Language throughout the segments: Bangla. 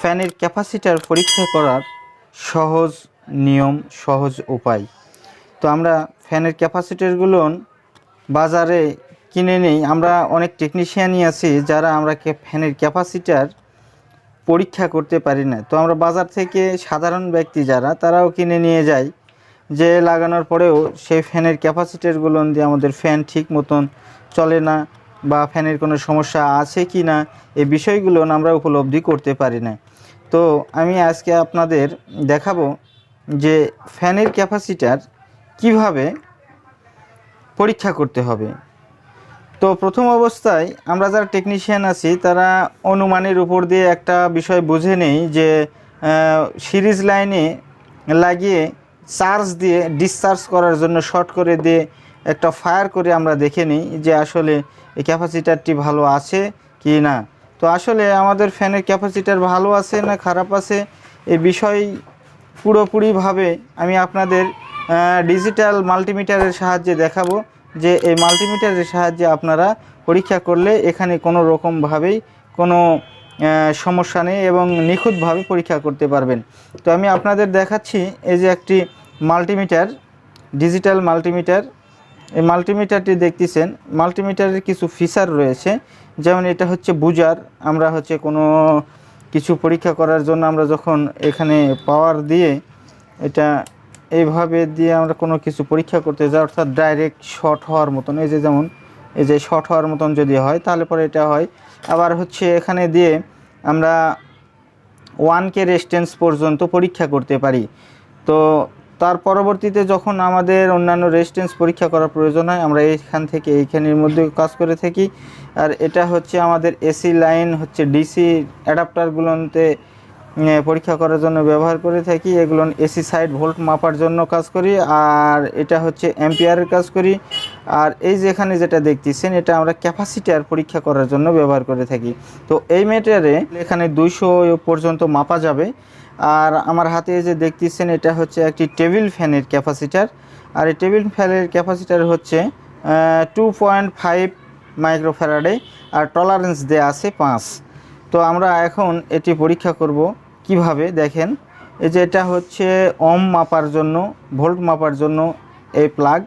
ফ্যানের ক্যাপাসিটার পরীক্ষা করার সহজ নিয়ম, সহজ উপায়। তো আমরা ফ্যানের ক্যাপাসিটারগুলো বাজারে কিনে নেই। আমরা অনেক টেকনিশিয়ানই আছি যারা আমরা ফ্যানের ক্যাপাসিটার পরীক্ষা করতে পারি না। তো আমরা বাজার থেকে সাধারণ ব্যক্তি যারা, তারাও কিনে নিয়ে যাই। যে লাগানোর পরেও সেই ফ্যানের ক্যাপাসিটারগুলো দিয়ে আমাদের ফ্যান ঠিক মতন চলে না বা ফ্যানের কোনো সমস্যা আছে কি না এই বিষয়গুলো আমরা উপলব্ধি করতে পারি না। তো আমি আজকে আপনাদের দেখাবো যে ফ্যানের ক্যাপাসিটার কীভাবে পরীক্ষা করতে হবে। তো প্রথম অবস্থায় আমরা যারা টেকনিশিয়ান আছি, তারা অনুমানের উপর দিয়ে একটা বিষয় বুঝে নেই যে সিরিজ লাইনে লাগিয়ে চার্জ দিয়ে ডিসচার্জ করার জন্য শর্ট করে দিয়ে একটা ফায়ার করে আমরা দেখে নিই যে আসলে এই ক্যাপাসিটারটি ভালো আছে কি না। তো আসলে আমাদের ফ্যানের ক্যাপাসিটার ভালো আছে না খারাপ আছে? এই বিষয় পুরোপুরিভাবে আমি আপনাদের ডিজিটাল মাল্টিমিটারের সাহায্যে দেখাবো যে এই মাল্টিমিটারের সাহায্যে আপনারা পরীক্ষা করলে এখানে কোনো রকমভাবেই কোনো সমস্যা নেই এবং নিখুঁতভাবে পরীক্ষা করতে পারবেন। তো আমি আপনাদের দেখাচ্ছি এই যে একটি মাল্টিমিটার ডিজিটাল মাল্টিমিটার এই মাল্টিমিটারটি দেখতেছেন। মাল্টিমিটারের কিছু ফিচার রয়েছে। যেমন এটা হচ্ছে বুজার। আমরা হচ্ছে কোনো কিছু পরীক্ষা করার জন্য আমরা যখন এখানে পাওয়ার দিয়ে এটা এইভাবে দিয়ে আমরা কোনো কিছু পরীক্ষা করতে যাই, অর্থাৎ ডাইরেক্ট শর্ট হওয়ার মতন। এই যে যেমন, এই যে শর্ট হওয়ার মতন যদি হয়, তাহলে পরে এটা হয়। আবার হচ্ছে এখানে দিয়ে আমরা ওয়ান কে রেস্টেন্স পর্যন্ত পরীক্ষা করতে পারি। তো তার পরবর্তীতে যখন আমাদের অন্যান্য রেজিস্ট্যান্স পরীক্ষা করার প্রয়োজন হয়, আমরা এইখান থেকে এইখানের মধ্যে কাজ করে থাকি। আর এটা হচ্ছে আমাদের এসি লাইন, হচ্ছে ডিসি অ্যাডাপ্টারগুলোতে পরীক্ষা করার জন্য ব্যবহার করে থাকি। এগুলো এসি সাইড ভোল্ট মাপার জন্য কাজ করি, আর এটা হচ্ছে অ্যাম্পিয়ারের কাজ করি। আর এই যে এখানে যেটা দেখতেছেন, এটা আমরা ক্যাপাসিটার পরীক্ষা করার জন্য ব্যবহার করে থাকি। তো এই মেটারে এখানে দুইশো পর্যন্ত মাপা যাবে। আর আমার হাতে যে দেখতেছেন, এটা হচ্ছে একটি টেবিল ফ্যানের ক্যাপাসিটার। আর এই টেবিল ফ্যানের ক্যাপাসিটার হচ্ছে টু পয়েন্ট ফাইভ মাইক্রোফ্যারাডে আর টলারেন্স দেয়া আছে পাঁচ। তো আমরা এখন এটি পরীক্ষা করব কীভাবে, দেখেন। এই যে এটা হচ্ছে ওম মাপার জন্য ভোল্ট মাপার জন্য এই প্লাগ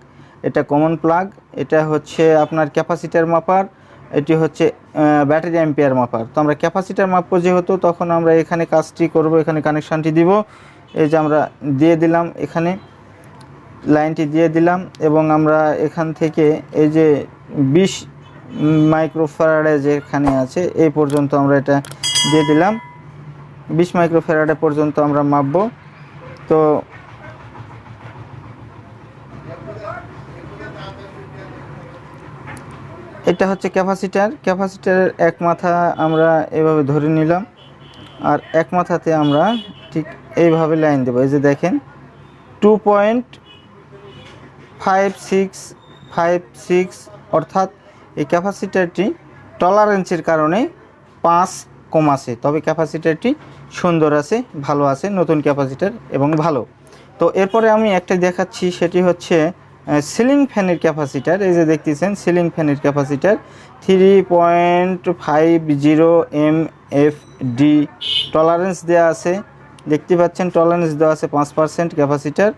এটা কমন প্লাগ এটা হচ্ছে আপনার ক্যাপাসিটার মাপার এটি হচ্ছে ব্যাটারি অ্যাম্পিয়ার মাপার। তো আমরা ক্যাপাসিটার মাপবো যেহেতু, তখন আমরা এখানে কাজটি করব, এখানে কানেকশানটি দিব। এই যে আমরা দিয়ে দিলাম এখানে, লাইনটি দিয়ে দিলাম এবং আমরা এখান থেকে এই যে বিশ মাইক্রোফ্যারাডে যেখানে আছে, এই পর্যন্ত আমরা এটা দিয়ে দিলাম। বিশ মাইক্রোফ্যারাডে পর্যন্ত আমরা মাপবো। তো এটা হচ্ছে ক্যাপাসিটার। ক্যাপাসিটারের এক মাথা আমরা এভাবে ধরে নিলাম। আর এক মাথাতে আমরা ঠিক এইভাবে লাইন দেবো। এই যে দেখেন two point five six five six অর্থাৎ এই ক্যাপাসিটারটি টলারেন্সের কারণে পাঁচ কম আছে। তবে ক্যাপাসিটারটি সুন্দর আছে, ভালো আছে, নতুন ক্যাপাসিটার এবং ভালো। তো এরপরে আমি একটা দেখাচ্ছি, সেটি হচ্ছে সিলিং ফ্যানের ক্যাপাসিটার এই যে দেখতেছেন সিলিং ফ্যানের capacitor three point five zero M F D tolerance দেওয়া আছে। দেখতে পাচ্ছেন টলারেন্স দেওয়া আছে পাঁচ পার্সেন্ট ক্যাপাসিটার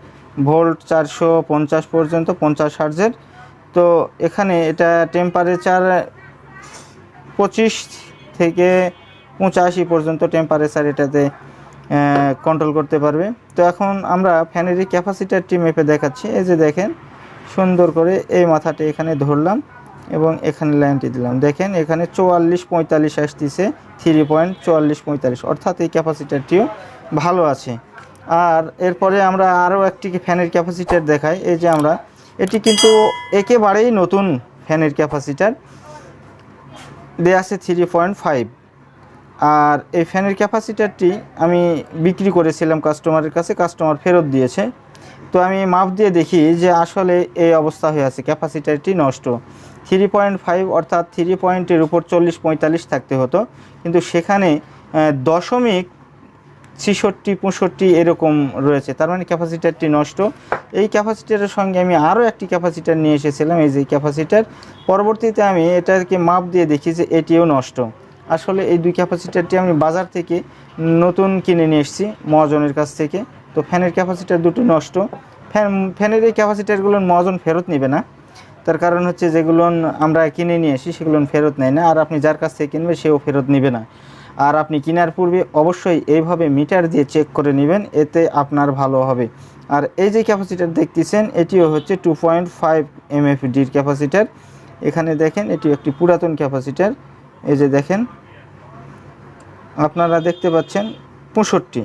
ভোল্ট চারশো পঞ্চাশ পর্যন্ত, পঞ্চাশ হার্জের তো এখানে এটা টেম্পারেচার পঁচিশ থেকে পঁচাশি পর্যন্ত টেম্পারেচার এটাতে কন্ট্রোল করতে পারবে। তো এখন আমরা ফ্যানের ক্যাপাসিটারটি মেপে দেখাচ্ছি। এই যে দেখেন সুন্দর করে এই মাথাটি এখানে ধরলাম এবং এখানে লাইনটি দিলাম। দেখেন এখানে চুয়াল্লিশ পঁয়তাল্লিশ আসতেছে থ্রি পয়েন্ট চুয়াল্লিশ পঁয়তাল্লিশ। অর্থাৎ এই ক্যাপাসিটারটিও ভালো আছে। আর এরপরে আমরা আরও একটি ফ্যানের ক্যাপাসিটার দেখাই। এই যে আমরা, এটি কিন্তু একেবারেই নতুন ফ্যানের ক্যাপাসিটার। দেয়া আছে থ্রি পয়েন্ট ফাইভ আর এই ফ্যানের ক্যাপাসিটারটি আমি বিক্রি করেছিলাম কাস্টমারের কাছে কাস্টমার ফেরত দিয়েছে। তো আমি মাপ দিয়ে দেখি যে আসলে এই অবস্থা হয়ে আছে, ক্যাপাসিটারটি নষ্ট। থ্রি পয়েন্ট ফাইভ অর্থাৎ থ্রি পয়েন্টের উপর চল্লিশ পঁয়তাল্লিশ থাকতে হতো, কিন্তু সেখানে দশমিক ছিষট্টি পঁয়ষট্টি এরকম রয়েছে, তার মানে ক্যাপাসিটারটি নষ্ট। এই ক্যাপাসিটারের সঙ্গে আমি আরও একটি ক্যাপাসিটার নিয়ে এসেছিলাম, এই যে ক্যাপাসিটার। পরবর্তীতে আমি এটাকে মাপ দিয়ে দেখি যে এটিও নষ্ট। আসলে এই দুই ক্যাপাসিটারটি আমি বাজার থেকে নতুন কিনে নিয়ে এসেছি, মহাজনের কাছ থেকে। তো ফ্যানের ক্যাপাসিটার দুটো নষ্ট। ফ্যান, ফ্যানের এই ক্যাপাসিটারগুলোর মজন ফেরত নেবে না। তার কারণ হচ্ছে যেগুলো আমরা কিনে নিয়ে আসি সেগুলো ফেরত নেয় না। আর আপনি যার কাছ থেকে কিনবে, সেও ফেরত নেবে না। আর আপনি কেনার পূর্বে অবশ্যই এইভাবে মিটার দিয়ে চেক করে নেবেন, এতে আপনার ভালো হবে। আর এই যে ক্যাপাসিটার দেখতেছেন, এটিও হচ্ছে টু পয়েন্ট ফাইভ এমএফডির ক্যাপাসিটার। এখানে দেখেন এটি একটি পুরাতন ক্যাপাসিটার। এই যে দেখেন, আপনারা দেখতে পাচ্ছেন পঁয়ষট্টি।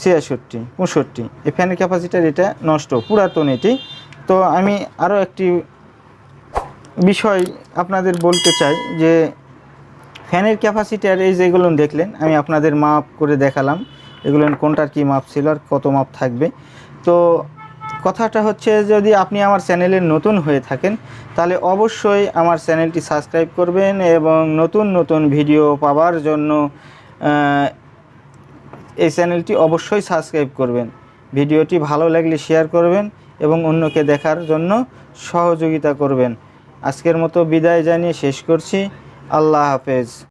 ছিয়াষট্টি, পঁয়ষট্টি। এই ফ্যানের ক্যাপাসিটার এটা নষ্ট, পুরাতন এটি। তো আমি আরও একটি বিষয় আপনাদের বলতে চাই যে ফ্যানের ক্যাপাসিটার এই যেগুলো দেখলেন, আমি আপনাদের মাপ করে দেখালাম। এগুলো কোনটার কি মাপ ছিল আর কত মাপ থাকবে। তো কথাটা হচ্ছে, যদি আপনি আমার চ্যানেলে নতুন হয়ে থাকেন, তাহলে অবশ্যই আমার চ্যানেলটি সাবস্ক্রাইব করবেন এবং নতুন নতুন ভিডিও পাওয়ার জন্য এই চ্যানেলটি অবশ্যই সাবস্ক্রাইব করবেন। ভিডিওটি ভালো লাগলে শেয়ার করবেন এবং অন্যকে দেখার জন্য সহযোগিতা করবেন। আজকের মতো বিদায় জানিয়ে শেষ করছি। আল্লাহ হাফেজ।